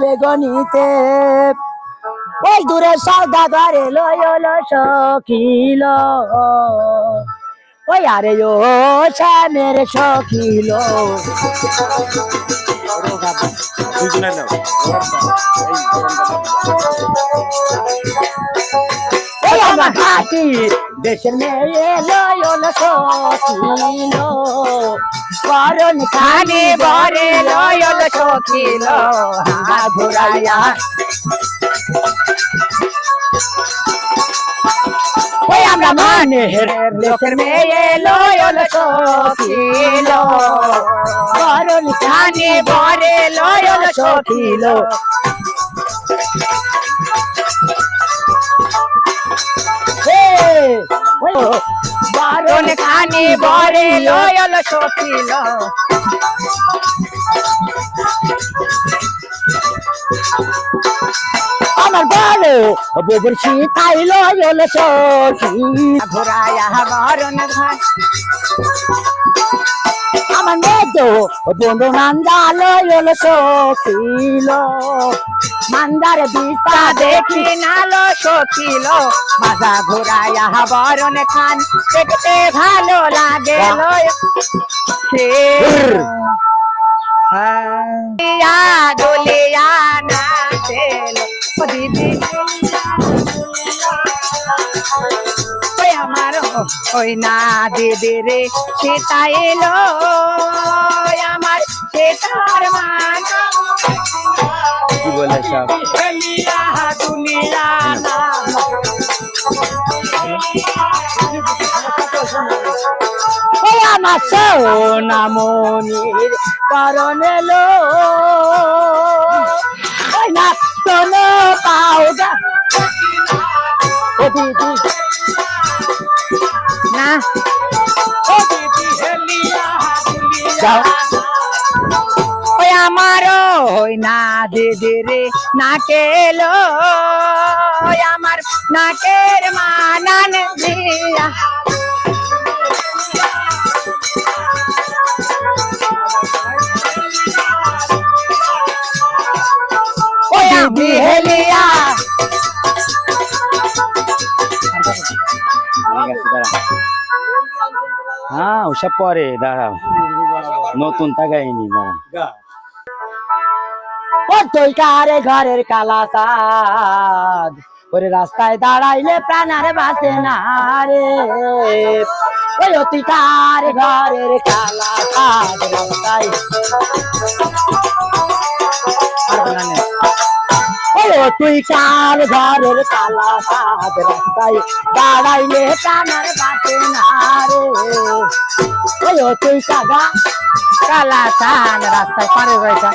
আসবে গণিতে। ওই দূরে সৌদাগর এলো সখিল ওই আরে ও শ্যামের হাতি দেশের মেয়ে এলো সখিল করণ খানি হা ঘুরাইয়া। ওই আমরা মানে লোকের মেয়ে লয়ল সখিল। করণ খানি বরে লয়ল সখিল। বারণ খানি বরে লয়ল সখিল। আমার বলো বুবুর শীতাই লয়ল সখি ঘোরায়া আমার মেয়ে বন্ধু সখিল। মান্দার দিশা দেখি নালো সখিল। মাজা ঘোরায়া বরণ খান। দেখতে ভালো লাগে দোলিয়া ও দিদি ওই আমার ওই না দিদি রে সেটা এলো। আমার সেটার মান। কি বলে সব দুনিয়া দুনিয়া না আমার সোনামণির করণ এলো। না কোনো পাউডার ও দিদি। না। ও দিদি হেলিয়া যাও। ওই আমার ওই না দিদি রে না কেলো আমার নাকের মানান দিয়া। ওসব পরে, দাঁড়াও। নতুন তাগাইনি দাঁড়া তুই কারে ঘরের কালা সাদ ওরে রাস্তায় দাঁড়াইলে প্রাণার বাসে না রে। ওই তুই কার ঘরের কালা সাদ রাস্তায় তুই কার ঘরের কালা সাদ রাস্তায় দাঁড়াইলে প্রাণার বাসে না রে। ওই ও তুই কাগা কালা সাদ রাস্তায় পারে রয়েছে।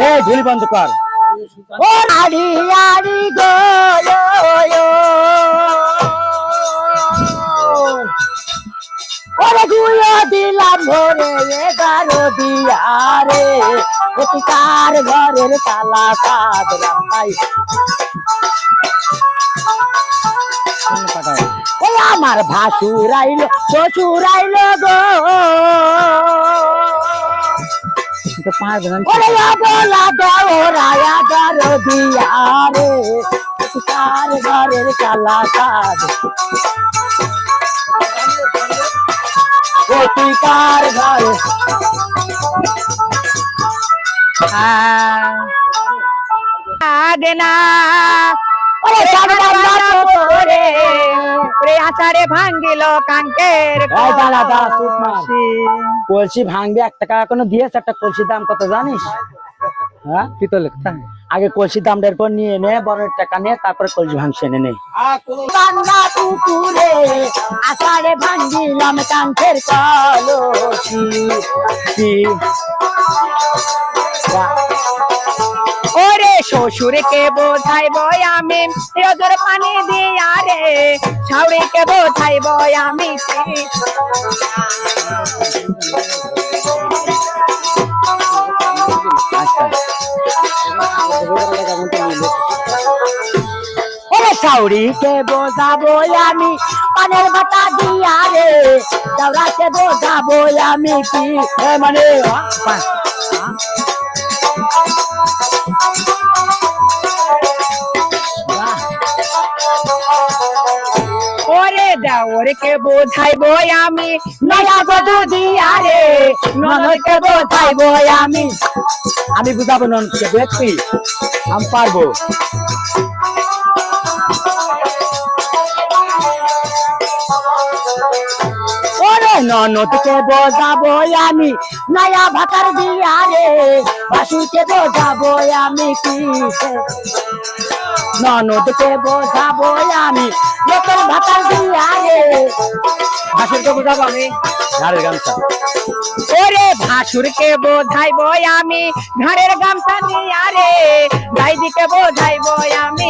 এ ঝুলি বন্ধ কর। ও আড়ি আড়ি গো yo, yo। ওরে গুলো দিলাম ভরে এগারো দিয়ারে অতিকার ঘরের কালা সাদ রাস্তায় ওই আমার ভাসুর আইলো শ্বশুর আইলো গো। ঘরের কালা সাদ ও ঘরে রে আচারে ভাঙ্গিল কাঙ্কের। কলসি। কলসি ভাঙবে এক টাকা এখনও দিয়েছে একটা কলসির দাম কত জানিস? হ্যাঁ কি তো পিতলে আগে কলসির দামটা এরপর নিয়ে নে বড় টাকা নিয়ে তারপরে কলসি ভাঙছে এনে নে। আষাঢ়ে ভাঙ্গিলাম কাঙ্কের কলসি। কি ওরে শ্বশুরকে বোঝাইব আমি রোজর পানি দিয়া রে। ছাউড়িকে বোঝাইব আমি। আচ্ছা ওরে ছাউড়িকে বোঝাবো আমি, পানের বাটা দিয়া রে। দাওরাকে বোঝাবো আমি কি? মানে ওরে দেওরকে বোঝাইবো আমি। নয়া বধু দিয়া রে ননদকে বোঝাইবো আমি। আমি বুঝাবো ননকে দেখছি আমি পারব। ননদকে বোঝাবো আমি নয়া ভাতার দিয়া রে বাসুকে বোঝাবো আমি কি ননদকে বোঝাবো আমি হাসিরকে বুঝাবো আমি? ঘাড়ের গামছা। ওরে ভাসুরকে বোঝাইবো আমি ঘরের গামছা রে। দাইদিকে বোঝাইবো আমি।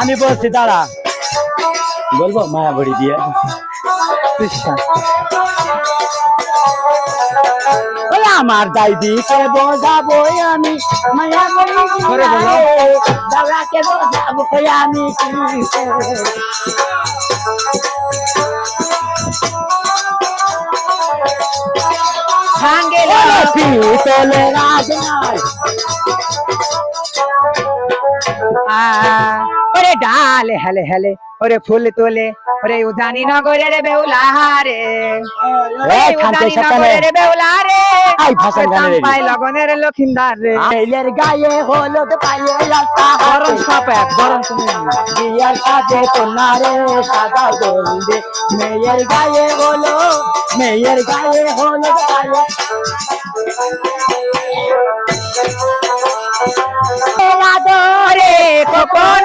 আমি বলছি দাঁড়া। বলব মায়া ভরি দিয়ে। আমার দাইদিকে বোঝাবো আমি মায়া করে দাদাকে বোঝাবো আমি। কি ভাঙ্গে ওরে পিতলে রাজ নাই আ, ওরে ডাল হেলে হেলে ওরে ফুল তোলে ওরে উজানি নগরের বেউলারে এই খানকে উজানি সাতানে। নগরের বেউলারে এই ভাষণ গানের রেডি। পাই লগনের লক্ষিন্দার রে। ছেলের গায়ে হলুদ পায়ে লতা গরম সাপ এক গরম তুমি। বিয়ার কাজে কন্যারে সাদা দোলদে মেয়ের গায়ে হলো মেয়ের গায়ে হলুদ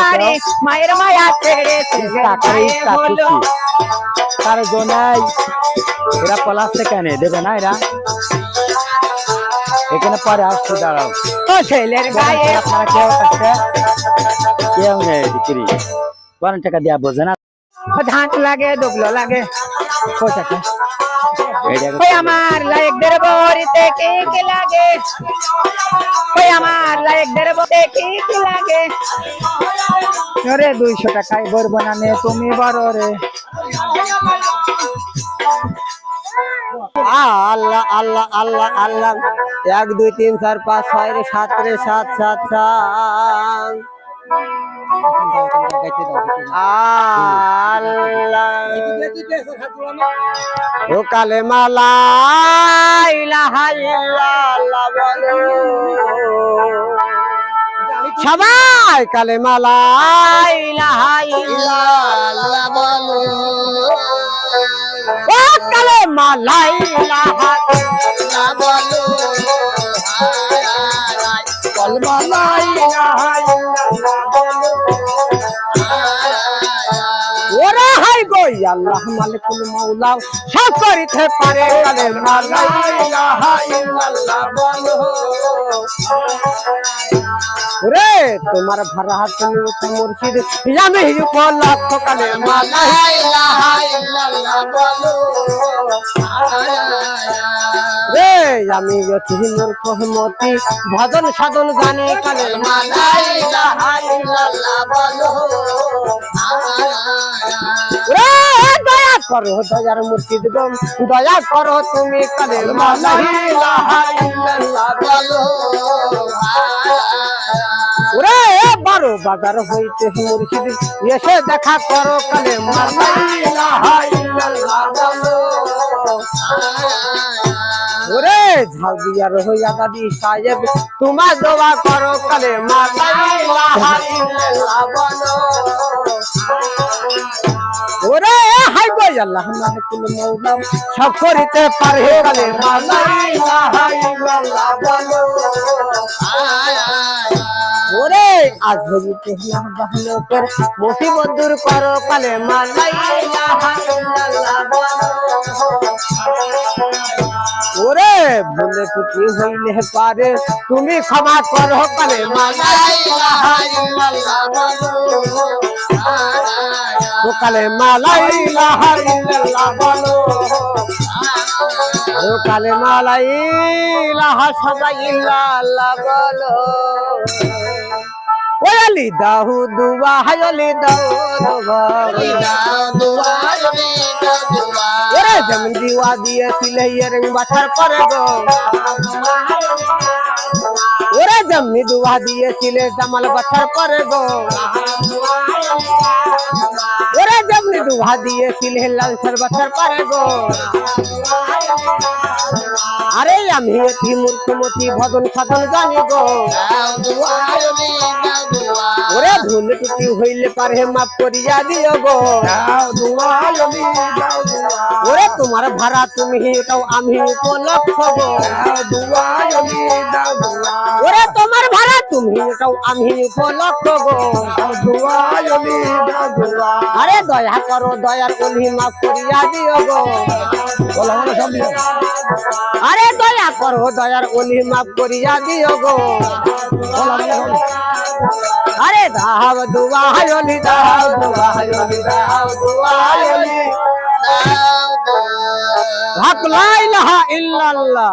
বাড়ি, মায়ের মায়া ছেড়ে কারও জন্যই এরা পলাশতে কেন? দেবে না এরা? এখানে পরে আসছে দাঁড়াও। ও ছেলের গায়ে। আপনারা কেউ নেই বিক্রি। বারো টাকা দেওয়া বোঝে না। ধান লাগে দুবলো লাগে। টাকা? এইটা ওই আমার লাইক দের বরিতে কি কি লাগে? ওই আমার লাইক দের বরিতে কি কি লাগে? ওরে দুইশো টাকায় বলব না নে তুমি বড় রে। আল্লাহ আল্লাহ আল্লাহ আল্লাহ। এক দুই তিন চার পাঁচ ছয় রে সাত রে সাত সাত সাত। আল্লাহ। ও কালে মালা ইলাহা ইল্লাল্লাহ বলো। সবাই কালে মালা ইলাহা ইল্লাল্লাহ বলো। ও কালে মালা ইলাহা ইল্লাল্লাহ বলো। কলমা লা ইলাহা আল্লাহ মালিকুল মাওলা সব করিতে পারে। কালে মালা ইলাহা ইল্লাল্লাহ বলো রে তোমার ভাড়া হাত মুর্শিদ আমি কালে মালা। ইলাহা ইল্লাল্লাহ বলো রে আমি ভজন সাধন জানি কালে মালা। ইলাহা ইল্লাল্লাহ বলো রে করো, দয়ার মুর্শিদ গম দয়া করো তুমি বারো বাজার হইতে মুর্শিদ, এসে দেখা করো কালে হইয়া দাদি সাহেব, তোমার দোয়া করো কালে বলো। আল্লাহ মালিকুল মৌলা সব করিতে পারে কালে ওরে। আজ ভজিতে হিয়া বাহলোকের মুসিবত দূর করো কালে মালাই। ওরে। ভুলে টুকি হইলে পারে তুমি ক্ষমা করো কালে মালাই কালে মালাই বলো। কালে মালাই ইলাহা সবাই ইল্লাল্লাহ বলো। ওই দাহু দুবা হায় আলি দাহু দুবা ওরে জমিন দিওয়া দিয়েছিলে ইয়ারিং বাছার পরে গো। ওরে জমি দুয়া দিয়েছিলে জামাল বাছার পরে গো ওরে জমি দুয়া দিয়েছিলে লাল সর বাছার পরে গো আরে আমি এটি মূর্খমতি ভজন সাধন জানি গো ওরে ভুল টুটি হইলে পারে মাফ করিয়া দিও গো ওরে তোমার ভাড়া তুমি এটাও আমি উপলক্ষ গো ওরে তোমার ভাড়া তুমি এটাও আমি উপলক্ষ গো আরে দয়া করো দয়ার অলি মাফ করিয়া দিও গো। আরে দয়া করো দয়ার অলি মাফ করিয়া দিও গো। আরে দাও দুয়া হায়লি দাও দুয়া হায়লি দাও দুয়া হায়লি হক লা ইলাহা ইল্লাল্লাহ।